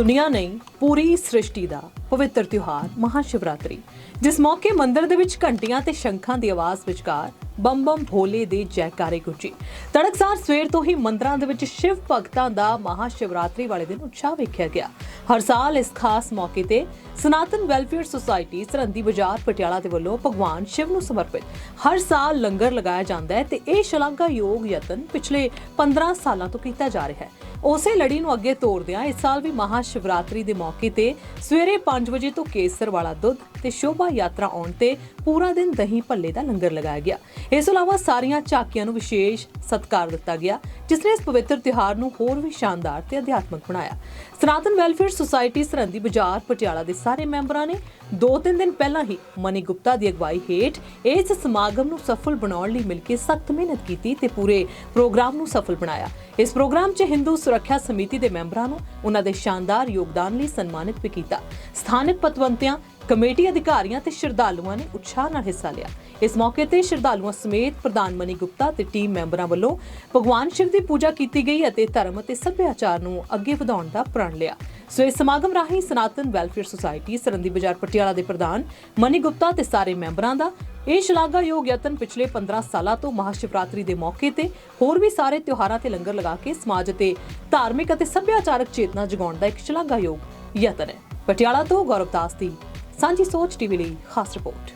ਦੁਨੀਆ ਨਹੀਂ, ਪੂਰੀ ਸ੍ਰਿਸ਼ਟੀ ਦਾ ਪਵਿੱਤਰ ਤਿਉਹਾਰ ਮਹਾਸ਼ਿਵਰਾਤਰੀ, ਜਿਸ ਮੌਕੇ ਮੰਦਿਰ ਦੇ ਵਿੱਚ ਘੰਟੀਆਂ ਤੇ ਸ਼ੰਖਾਂ ਦੀ ਆਵਾਜ਼ ਵਿਚਕਾਰ ਬੰਮ ਬੰਮ ਭੋਲੇ ਦੇ ਜੈਕਾਰੇ ਗੁੱਜੀ ਤੜਕਸਾਰ ਸਵੇਰ ਤੋਂ ਹੀ ਮੰਦਰਾਂ ਦੇ ਵਿੱਚ ਸ਼ਿਵ ਭਗਤਾਂ ਦਾ ਮਹਾਸ਼ਿਵਰਾਤਰੀ ਵਾਲੇ ਦਿਨ ਉਤਸ਼ਾਹ ਵੇਖਿਆ ਗਿਆ। ਹਰ ਸਾਲ ਇਸ ਖਾਸ ਮੌਕੇ ਤੇ ਸਨਾਤਨ ਵੈਲਫੇਅਰ ਸੁਸਾਇਟੀ ਸਰਹੰਦੀ ਬਾਜ਼ਾਰ ਪਟਿਆਲਾ ਦੇ ਵੱਲੋਂ ਭਗਵਾਨ ਸ਼ਿਵ ਨੂੰ ਸਮਰਪਿਤ ਹਰ ਸਾਲ ਲੰਗਰ ਲਗਾਇਆ ਜਾਂਦਾ ਹੈ ਤੇ ਇਹ ਸ਼ਲਾਘਾਯੋਗ ਯਤਨ ਪਿਛਲੇ 15 ਸਾਲਾਂ ਤੋਂ ਕੀਤਾ ਜਾ ਰਿਹਾ ਹੈ। ਉਸੇ ਲੜੀ ਨੂੰ ਅੱਗੇ ਤੋਰਦਿਆਂ ਇਸ ਸਾਲ ਵੀ ਮਹਾ ਸ਼ਿਵਰਾਤਰੀ ਦੇ ਮੌਕੇ ਤੇ ਸਵੇਰੇ 5 ਵਜੇ ਤੋਂ ਕੇਸਰ ਵਾਲਾ ਦੁੱਧ ਤੇ ਸ਼ੋਭਾ ਯਾਤਰਾ ਆਉਣ ਤੇ ਪੂਰਾ ਦਿਨ ਦਹੀਂ ਭੱਲੇ ਦਾ ਲੰਗਰ ਲਗਾਇਆ ਗਿਆ। ਇਸ ਤੋਂ ਇਲਾਵਾ ਸਾਰੀਆਂ ਝਾਕੀਆਂ ਨੂੰ ਵਿਸ਼ੇਸ਼ ਸਤਿਕਾਰ ਦਿੱਤਾ ਗਿਆ, ਜਿਸ ਨੇ ਇਸ ਪਵਿੱਤਰ ਤਿਉਹਾਰ ਨੂੰ ਹੋਰ ਵੀ ਸ਼ਾਨਦਾਰ ਤੇ ਅਧਿਆਤਮਕ ਬਣਾਇਆ। ਸਨਾਤਨ ਵੈਲਫੇਅਰ ਸੁਸਾਇਟੀ ਸਰਹੰਦੀ ਬਾਜ਼ਾਰ ਪਟਿਆਲਾ ਦੇ ਸਾਰੇ ਮੈਂਬਰਾਂ ਨੇ ਦੋ ਤਿੰਨ ਦਿਨ ਪਹਿਲਾਂ ਹੀ ਮਨੀ ਗੁਪਤਾ ਦੀ ਅਗਵਾਈ ਹੇਠ ਇਸ ਸਮਾਗਮ ਨੂੰ ਸਫਲ ਬਣਾਉਣ ਲਈ ਮਿਲ ਕੇ ਸਖਤ ਮਿਹਨਤ ਕੀਤੀ ਤੇ ਪੂਰੇ ਪ੍ਰੋਗਰਾਮ ਨੂੰ ਸਫਲ ਬਣਾਇਆ। ਇਸ ਪ੍ਰੋਗਰਾਮ 'ਚ ਹਿੰਦੂ ਸੁਰੱਖਿਆ ਸਮਿਤੀ ਦੇ ਮੈਂਬਰਾਂ ਨੂੰ ਉਹਨਾਂ ਦੇ ਸ਼ਾਨਦਾਰ ਯੋਗਦਾਨ ਲਈ ਸਨਮਾਨਿਤ ਵੀ ਕੀਤਾ। ਸਥਾਨਕ ਪਤਵੰਤਿਆਂ, ਕਮੇਟੀ ਅਧਿਕਾਰੀਆਂ ਤੇ ਸ਼ਰਧਾਲੂਆਂ ਨੇ ਉਤਸ਼ਾਹ ਨਾਲ ਹਿੱਸਾ ਲਿਆ। ਇਸ ਮੌਕੇ ਤੇ ਸ਼ਰਧਾਲੂਆਂ ਸਮੇਤ ਪ੍ਰਧਾਨ ਮਨੀ ਗੁਪਤਾ ਤੇ ਟੀਮ ਮੈਂਬਰਾਂ ਵੱਲੋਂ ਭਗਵਾਨ ਸ਼ਿਵ ਦੀ ਪੂਜਾ ਕੀਤੀ ਗਈ ਅਤੇ ਧਰਮ ਅਤੇ ਸੱਭਿਆਚਾਰ ਨੂੰ ਅੱਗੇ ਵਧਾਉਣ ਦਾ ਪ੍ਰਣ ਲਿਆ। ਸੋ ਇਸ ਸਮਾਗਮ ਰਾਹੀਂ ਸਨਾਤਨ ਵੈਲਫੇਅਰ ਸੁਸਾਇਟੀ ਸਰੰਦੀ ਬਾਜ਼ਾਰ ਪਟਿਆਲਾ ਦੇ ਪ੍ਰਧਾਨ ਮਨੀ ਗੁਪਤਾ ਤੇ ਸਾਰੇ ਮੈਂਬਰਾਂ ਦਾ ਇਹ ਸ਼ਲਾਘਾਯੋਗ ਯਤਨ ਪਿਛਲੇ 15 ਸਾਲਾਂ ਤੋਂ ਮਹਾਸ਼ਿਵਰਾਤਰੀ ਦੇ ਮੌਕੇ ਤੇ ਹੋਰ ਵੀ ਸਾਰੇ ਤਿਉਹਾਰਾਂ ਤੇ ਲੰਗਰ ਲਗਾ ਕੇ ਸਮਾਜ ਅਤੇ ਧਾਰਮਿਕ ਅਤੇ ਸੱਭਿਆਚਾਰਕ ਚੇਤਨਾ ਜਗਾਉਣ ਦਾ ਇੱਕ ਸ਼ਲਾਘਾਯੋਗ ਯਤਨ ਹੈ। ਪਟਿਆਲਾ ਤੋਂ ਗੌਰਵ ਦਾਸ ਦੀ ਸਾਂਝੀ ਸੋਚ ਟੀਵੀ ਲਈ ਖਾਸ ਰਿਪੋਰਟ।